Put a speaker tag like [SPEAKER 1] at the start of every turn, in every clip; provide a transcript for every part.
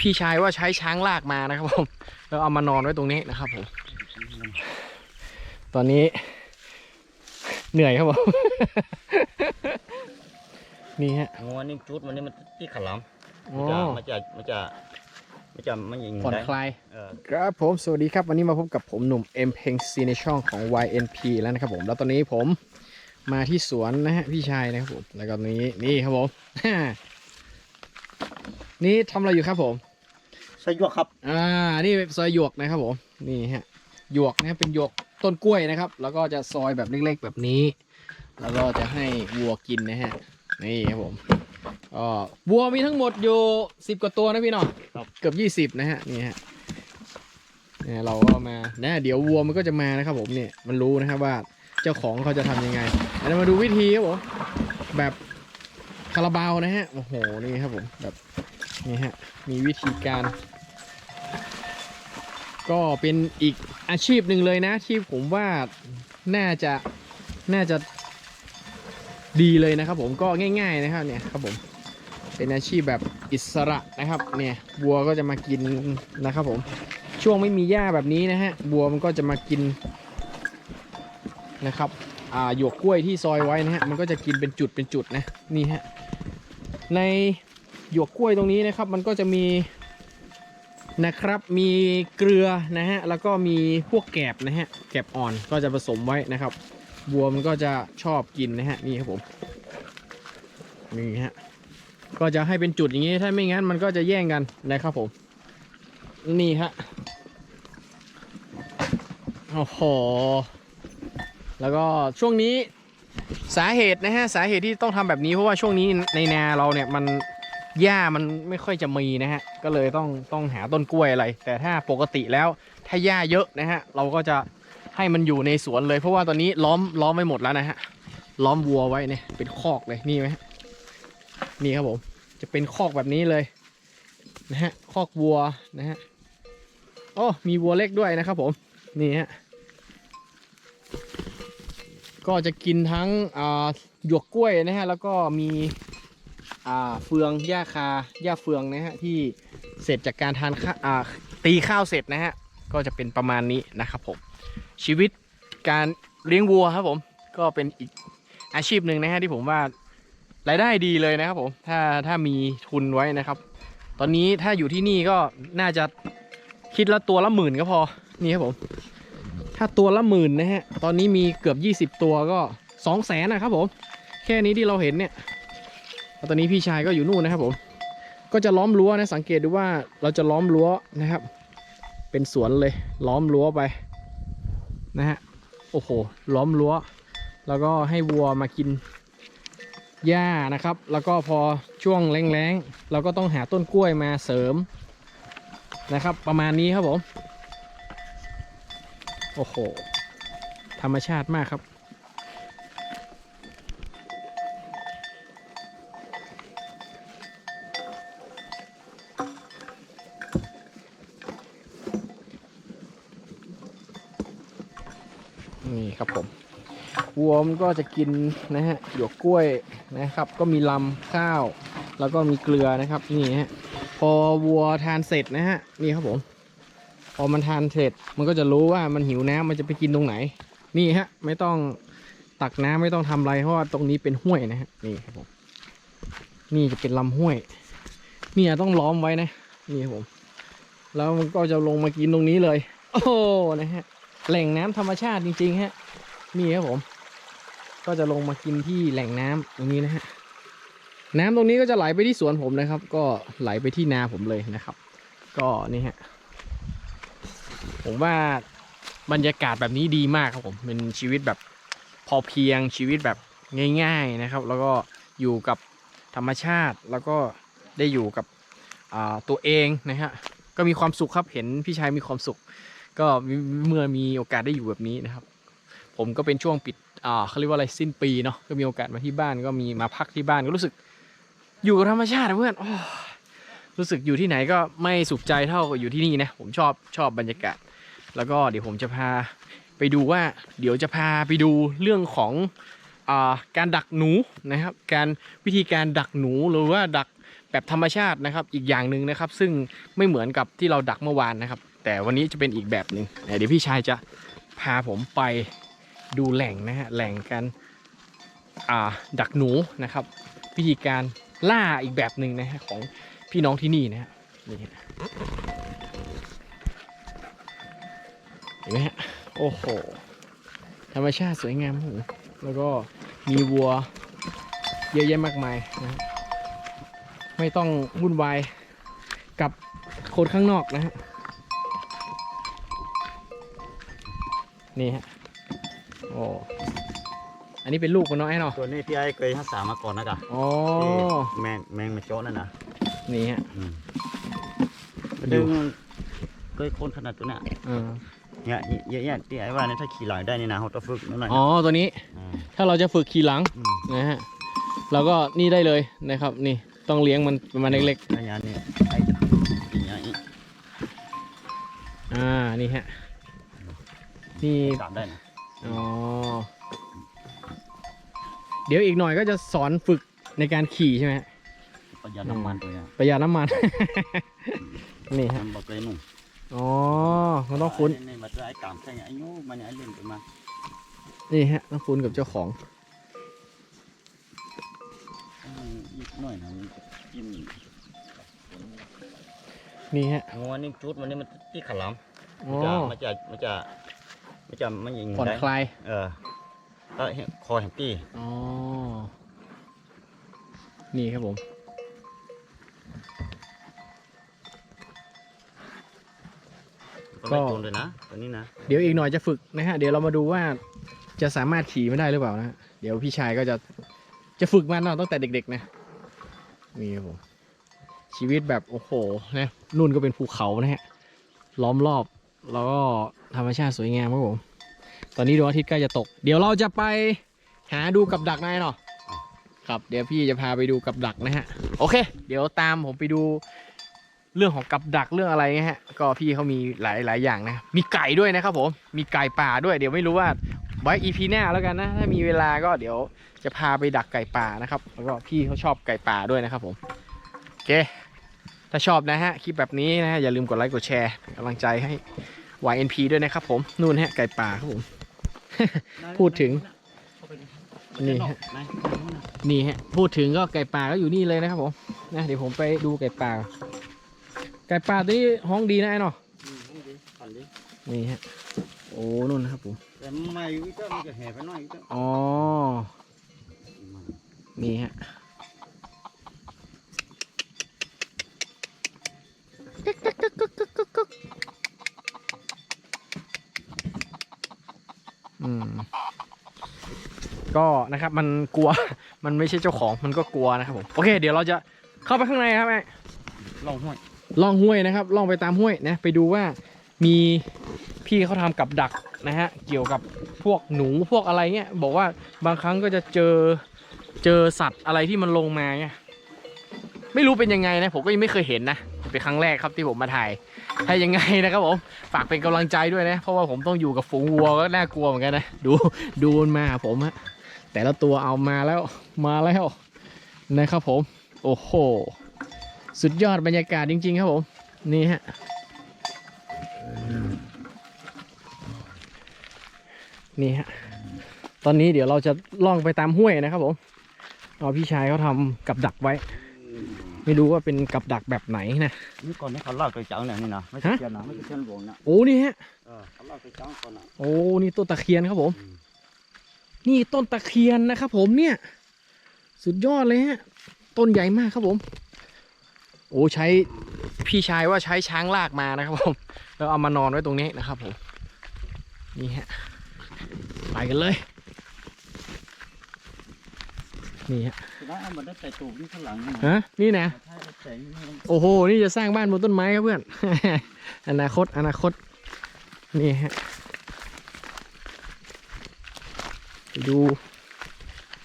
[SPEAKER 1] พี่ชายว่าใช้ช้างลากมานะครับผมแล้วเอามานอนไว้ตรงนี้นะครับผมตอนนี้ เหนื่อยครับผมนี่ฮะ
[SPEAKER 2] งัวนี่จุดมันนี่มันที่ขล
[SPEAKER 1] โอ้ำ
[SPEAKER 2] มันจะมันจะมันจะมันจะมันยิง
[SPEAKER 1] ผ่อน
[SPEAKER 2] ได้
[SPEAKER 1] คลาย
[SPEAKER 2] เออ
[SPEAKER 1] ครับผมสวัสดีครับวันนี้มาพบกับผมหนุ่ม M p e n C ในช่องของ YNP แล้วนะครับผมแล้วตอนนี้ผมมาที่สวนนะฮะพี่ชายนะครับผมแล้วก็นี้นี่ครับผม นี่ทำอะไรอยู่ครับผม
[SPEAKER 2] ใส่หยวกครับ
[SPEAKER 1] อ่า นี่ซอยหยวกนะครับผม นี่ฮะ หยวกนะเป็นหยวกต้นกล้วยนะครับ แล้วก็จะซอยแบบเล็กๆแบบนี้ แล้วก็จะให้วัวกินนะฮะ นี่ครับผมก็วัวมีทั้งหมดอยู่สิบกว่าตัวนะพี่เนาะเกือบยี่สิบ20 นะฮะ นี่ฮะเนี่ยเราก็มานะเดี๋ยววัวมันก็จะมานะครับผมเนี่ย มันรู้นะครับว่าเจ้าของเขาจะทำยังไงเดี๋ยวมาดูวิธีครับผม แบบคาราบาวนะฮะ โอ้โห นี่ครับผม แบบ นี่ฮะ มีวิธีการ ก็เป็นอีกอาชีพหนึ่งเลยนะ ที่ผมว่าน่าจะน่าจะดีเลยนะครับผมก็ง่าย ๆนะครับเนี่ยครับผมเป็นอาชีพแบบอิสระนะครับเนี่ยวัวก็จะมากินนะครับผมช่วงไม่มีหญ้าแบบนี้นะฮะวัวมันก็จะมากินนะครับอ่าหยวกกล้วยที่ซอยไว้นะฮะมันก็จะกินเป็นจุดเป็นจุดนะนี่ฮะใน หยวกกล้วยตรงนี้นะครับ มันก็จะมีนะครับมีเกลือนะฮะแล้วก็มีพวกแกบนะฮะแกบอ่อนก็จะผสมไว้นะครับวัวมันก็จะชอบกินนะฮะนี่ครับผมนี่ฮะก็จะให้เป็นจุดอย่างนี้ถ้าไม่งั้นมันก็จะแย่งกันนะครับผม นี่ฮะโอ้โหแล้วก็ช่วงนี้สาเหตุนะฮะสาเหตุที่ต้องทำแบบนี้เพราะว่าช่วงนี้ในนาเราเนี่ยมัน หญ้ามันไม่ค่อยจะมีนะฮะ ก็เลยต้องต้องหาต้นกล้วยอะไร แต่ถ้าปกติแล้วถ้าหญ้าเยอะนะฮะ เราก็จะให้มันอยู่ในสวนเลย เพราะว่าตอนนี้ล้อมล้อมไว้หมดแล้วนะฮะ ล้อมวัวไว้เนี่ยเป็นคอกเลยนี่ไหมฮะนี่ครับผม จะเป็นคอกแบบนี้เลยนะฮะ คอกวัวนะฮะ โอ้มีวัวเล็กด้วยนะครับผม นี่ฮะ ก็จะกินทั้งอ่าหยวกกล้วยนะฮะ แล้วก็มี เฟืองหญ้าคาหญ้าเฟืองนะฮะที่เสร็จจากการทานข้าอ่าตีข้าวเสร็จนะฮะก็จะเป็นประมาณนี้นะครับผมชีวิตการเลี้ยงวัวครับผมก็เป็นอีกอาชีพหนึ่งนะฮะที่ผมว่ารายได้ดีเลยนะครับผมถ้าถ้ามีทุนไว้นะครับ ตอนนี้ถ้าอยู่ที่นี่ก็น่าจะคิดละตัวละหมื่นก็พอนี่ครับผม ถ้าตัวละหมื่นนะฮะตอนนี้มีเกือบ 20 ตัวก็2 0 0แสนนะครับผม แค่นี้ที่เราเห็นเนี่ย ตอนนี้พี่ชายก็อยู่นู่นนะครับผม ก็จะล้อมรั้วนะสังเกตดูว่าเราจะล้อมรั้วนะครับ เป็นสวนเลยล้อมรั้วไปนะฮะโอ้โหล้อมรั้ว แล้วก็ให้วัวมากินหญ้านะครับ แล้วก็พอช่วงแรงๆเราก็ต้องหาต้นกล้วยมาเสริมนะครับ ประมาณนี้ครับผม โอ้โห ธรรมชาติมากครับ ครับผมวัวมันก็จะกินนะฮะหยวกกล้วยนะครับ ก็มีลำข้าว แล้วก็มีเกลือนะครับนี่ฮะพอวัวทานเสร็จนะฮะนี่ครับผม พอมันทานเสร็จมันก็จะรู้ว่ามันหิวน้ำมันจะไปกินตรงไหน นี่ฮะ ไม่ต้องตักน้ำไม่ต้องทำอะไรเพราะว่าตรงนี้เป็นห้วยนะฮะนี่ครับผมนี่จะเป็นลำห้วยเนี่ยต้องล้อมไว้นะนี่ครับผม แล้วมันก็จะลงมากินตรงนี้เลย โอ้นะฮะ แหล่งน้ำธรรมชาติจริงๆฮะนี่ครับผม ก็จะลงมากินที่แหล่งน้ำตรงนี้นะฮะน้ำตรงนี้ก็จะไหลไปที่สวนผมนะครับ ก็ไหลไปที่นาผมเลยนะครับ ก็นี่ฮะผมว่าบรรยากาศแบบนี้ดีมากครับผมเป็นชีวิตแบบพอเพียงชีวิตแบบง่าย ๆนะครับ แล้วก็อยู่กับธรรมชาติแล้วก็ได้อยู่กับตัวเองนะฮะก็มีความสุขครับเห็นพี่ชายมีความสุข ก็เมื่อมีโอกาสได้อยู่แบบนี้นะครับ ผมก็เป็นช่วงปิดอ่าเขาเรียกว่าอะไรสิ้นปีเนาะก็มีโอกาสมาที่บ้านก็มีมาพักที่บ้านก็รู้สึกอยู่กับธรรมชาติเพื่อนรู้สึกอยู่ที่ไหนก็ไม่สุขใจเท่ากับอยู่ที่นี่นะผมชอบชอบบรรยากาศ แล้วก็เดี๋ยวผมจะพาไปดูว่า เดี๋ยวจะพาไปดูเรื่องของอการดักหนูนะครับ การวิธีการดักหนูหรือว่าดักแบบธรรมชาตินะครับ อีกอย่างหนึ่งนะครับ ซึ่งไม่เหมือนกับที่เราดักเมื่อวานนะครับ แต่วันนี้จะเป็นอีกแบบหนึ่งเดี๋ยวพี่ชายจะพาผมไปดูแหล่งนะฮะแหล่งการดักหนูนะครับ วิธีการล่าอีกแบบหนึ่งนะฮะของพี่น้องที่นี่นะฮะนี่เห็นไหมฮะโอ้โหธรรมชาติสวยงามแล้วก็มีวัวเยอะแยะมากมายนะไม่ต้องวุ่นวายกับคนข้างนอกนะฮะ นี่ฮะโอ้อันนี้เป็นลูกมันเนาะไอ้เนาะ
[SPEAKER 2] ตัวนี้พี่ไอ้เคยรักษามาก่อนนะจ๊ะ
[SPEAKER 1] อ๋อ
[SPEAKER 2] ที่แมงแมงมาโจ้นั่นนะ
[SPEAKER 1] นี่ฮะ
[SPEAKER 2] อืม
[SPEAKER 1] ดู
[SPEAKER 2] ดึงเคยคนขนาดตัวเนี้ย
[SPEAKER 1] เออ
[SPEAKER 2] เนี่ยเยอะแยะที่ไอ้ว่าเนี่ยถ้าขี่หลังได้นี่นะเขาจะฝึกนิดหน่อย
[SPEAKER 1] อ๋อตัวนี้าถ้าเราจะฝึกขี่หลัง
[SPEAKER 2] อืม
[SPEAKER 1] นะฮะเราก็นี่ได้เลยนะครับ นี่ต้องเลี้ยงมันประมาณเล็ก
[SPEAKER 2] ระยะนี้ไอ้จะอย่างเงี้ยอีก
[SPEAKER 1] ๆอ่านี่ฮะ นี่
[SPEAKER 2] สามได้นะ
[SPEAKER 1] อ๋อเดี๋ยวอีกหน่อยก็จะสอนฝึกในการขี่ใช่ไหมฮะ
[SPEAKER 2] ประหยัดน้ำมันตัวเนี้ย
[SPEAKER 1] ประหยัดน้ำมัน นี่ฮะ
[SPEAKER 2] ทำบอกเลยหนุ่ม
[SPEAKER 1] อ๋อ มันต้องคุ้น
[SPEAKER 2] นี่มาเจอไอ้กามใช่ไงไอ้ยูมันเนี่ยไอ้เล่นไปมา
[SPEAKER 1] นี่ฮะ ต้องคุ้นกับเจ้าของ
[SPEAKER 2] อืมอีกหน่อยนะมันจะกิน
[SPEAKER 1] นี่ฮะ
[SPEAKER 2] งัวนี่จุดมันนี่มันที่ขลาม
[SPEAKER 1] อ๋อ
[SPEAKER 2] มันจะมันจะมันจะ มันจะมันยิง
[SPEAKER 1] ผ่อน
[SPEAKER 2] ได้
[SPEAKER 1] คลาย
[SPEAKER 2] เออก็เห็นคอแฮมปี้
[SPEAKER 1] อ๋อ นี่ครับผม
[SPEAKER 2] ก็ไม่โดนเลยนะตัวนี้นะ
[SPEAKER 1] เดี๋ยวอีกหน่อยจะฝึกนะฮะ เดี๋ยวเรามาดูว่าจะสามารถขี่ไม่ได้หรือเปล่านะฮะเดี๋ยวพี่ชายก็จะจะฝึกมันเนาะตั้งแต่เด็กๆนะ นี่ครับผม ชีวิตแบบโอ้โหนะนู่นก็เป็นภูเขานะฮะ ล้อมรอบ แล้วก็ ธรรมชาติสวยงามครับผม ตอนนี้ดวงอาทิตย์ใกล้จะตก เดี๋ยวเราจะไปหาดูกับดักนายเนาะครับเดี๋ยวพี่จะพาไปดูกับดักนะฮะ โอเค เดี๋ยวตามผมไปดูเรื่องของกับดักเรื่องอะไรเงี้ยฮะ ก็พี่เขามีหลายหลายอย่างนะ มีไก่ด้วยนะครับผม มีไก่ป่าด้วย เดี๋ยวไม่รู้ว่าไว้อีพีหน้าแล้วกันนะ ถ้ามีเวลาก็เดี๋ยวจะพาไปดักไก่ป่านะครับ แล้วก็พี่เขาชอบไก่ป่าด้วยนะครับผมโอเค ถ้าชอบนะฮะ คลิปแบบนี้นะฮะอย่าลืมกดไลค์กดแชร์เป็นกำลังใจให้ YNP ด้วยนะครับผม นู่นฮะไก่ป่าครับผม พูดถึง นี่ฮะนี่ฮะ พูดถึงก็ไก่ป่าก็อยู่นี่เลยนะครับผมนะเดี๋ยวผมไปดูไก่ป่า ไก่ป่าตัวนี้ห้องดีนะไอ้เนาะนี่ฮะ โอ้นู่นนะครับผม
[SPEAKER 2] แต่มันมาอยู่อีกเจ้ามันจะแห่ไปหน่อยอีกเจ้า
[SPEAKER 1] อ๋อ นี่ฮะ ก็นะครับมันกลัว มันไม่ใช่เจ้าของมันก็กลัวนะครับผม โอเค เดี๋ยวเราจะเข้าไปข้างในครับไอ้
[SPEAKER 2] ลองห้วย
[SPEAKER 1] ล่องห้วยนะครับล่องไปตามห้วยนะ ไปดูว่ามีพี่เขาทำกับดักนะฮะ เกี่ยวกับพวกหนูพวกอะไรเงี้ย บอกว่าบางครั้งก็จะเจอเจอสัตว์อะไรที่มันลงมาเงี้ย ไม่รู้เป็นยังไงนะ ผมก็ยังไม่เคยเห็นนะ เป็นครั้งแรกครับที่ผมมาถ่าย ถ้ยังไงนะครับผมฝากเป็นกำลังใจด้วยนะ เพราะว่าผมต้องอยู่กับฝูงวัวก็น่ากลัวเหมือนกันนะ ดูดูมันมาหาผมฮะแต่ละตัวเอามาแล้วมาแล้วนะครับผม โอ้โห สุดยอดบรรยากาศจริง ๆ ครับผม นี่ฮะนี่ฮะตอนนี้เดี๋ยวเราจะล่องไปตามห้วยนะครับผมเอาพี่ชายเขาทำกับดักไว้ ไม่รู้ว่าเป็นกับดักแบบไหนนะ
[SPEAKER 2] นี่ก่อนนี่เขาลากไปจังเนี่ยนี่นะไม่ใช่
[SPEAKER 1] ฮะ
[SPEAKER 2] เทียนนะไม่ใช่เทียนวงนะ
[SPEAKER 1] โอ้นี่ฮะ
[SPEAKER 2] เออเขาลากไปจังก่อนนะ
[SPEAKER 1] โอ้นี่ต้นตะเคียนครับผม
[SPEAKER 2] อืม
[SPEAKER 1] นี่ต้นตะเคียนนะครับผมเนี่ย สุดยอดเลยฮะ ต้นใหญ่มากครับผม โอ้ใช้พี่ชายว่าใช้ช้างลากมานะครับผม แล้วเอามานอนไว้ตรงนี้นะครับผม นี่ฮะ ไปกันเลย นี่ฮะ
[SPEAKER 2] สุดท้ายเอามันได้ใส่ตูบนี่ข้างหลังนี่นะ
[SPEAKER 1] ฮะนี่นะ
[SPEAKER 2] ใช่ใส่นี่มัน
[SPEAKER 1] โอ้โห นี่จะสร้างบ้านบนต้นไม้ครับเพื่อน อนาคต อนาคต นี่ฮะไปดู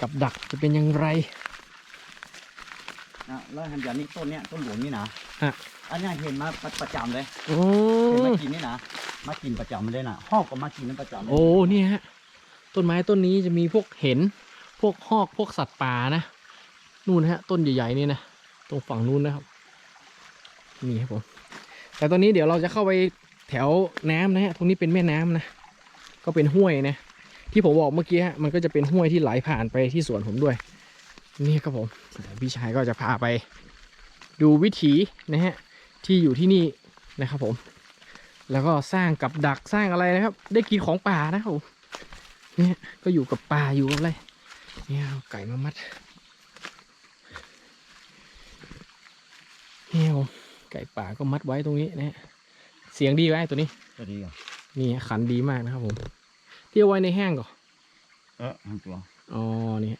[SPEAKER 1] กับดักจะเป็นอยังไร
[SPEAKER 2] นะแล้วหันยานี่ต้นเนี้ยต้นหลวงนี่นะ
[SPEAKER 1] ฮะ
[SPEAKER 2] อันเนี้ยเห็นมาประจำเลย
[SPEAKER 1] โอ้
[SPEAKER 2] เห็นมากินนี่นะ มากินประจำเลยนะห้องก็มากินนั่นประจำเลย
[SPEAKER 1] โอ้ นี่ฮะ ต้นไม้ต้นนี้จะมีพวกเห็น พวกหอกพวกสัตว์ป่านะ นู่นฮะ ต้นใหญ่ๆนี่นะ ตรงฝั่งนู้นนะครับ นี่ครับผม แต่ตอนนี้เดี๋ยวเราจะเข้าไปแถวน้ำนะฮะ ตรงนี้เป็นแม่น้ำนะ ก็เป็นห้วยนะ ที่ผมบอกเมื่อกี้ฮะ มันก็จะเป็นห้วยที่ไหลผ่านไปที่สวนผมด้วย นี่ครับผม พี่ชายก็จะพาไป ดูวิถีนะฮะ ที่อยู่ที่นี่นะครับผม แล้วก็สร้างกับดักสร้างอะไรนะครับ ได้กินของป่านะครับผมเนี่ยก็อยู่กับป่าอยู่กับอะไร เนี่ยเอาไก่มามัดเนี่ยผมไก่ป่าก็มัดไว้ตรงนี้นะฮะเสียงดีไว้ตัวนี้
[SPEAKER 2] ก็ดีอะ
[SPEAKER 1] นี่ฮะขันดีมากนะครับผมที่เอาไว้ในแห้งก่อน
[SPEAKER 2] เออทำตัว
[SPEAKER 1] อ๋อนี่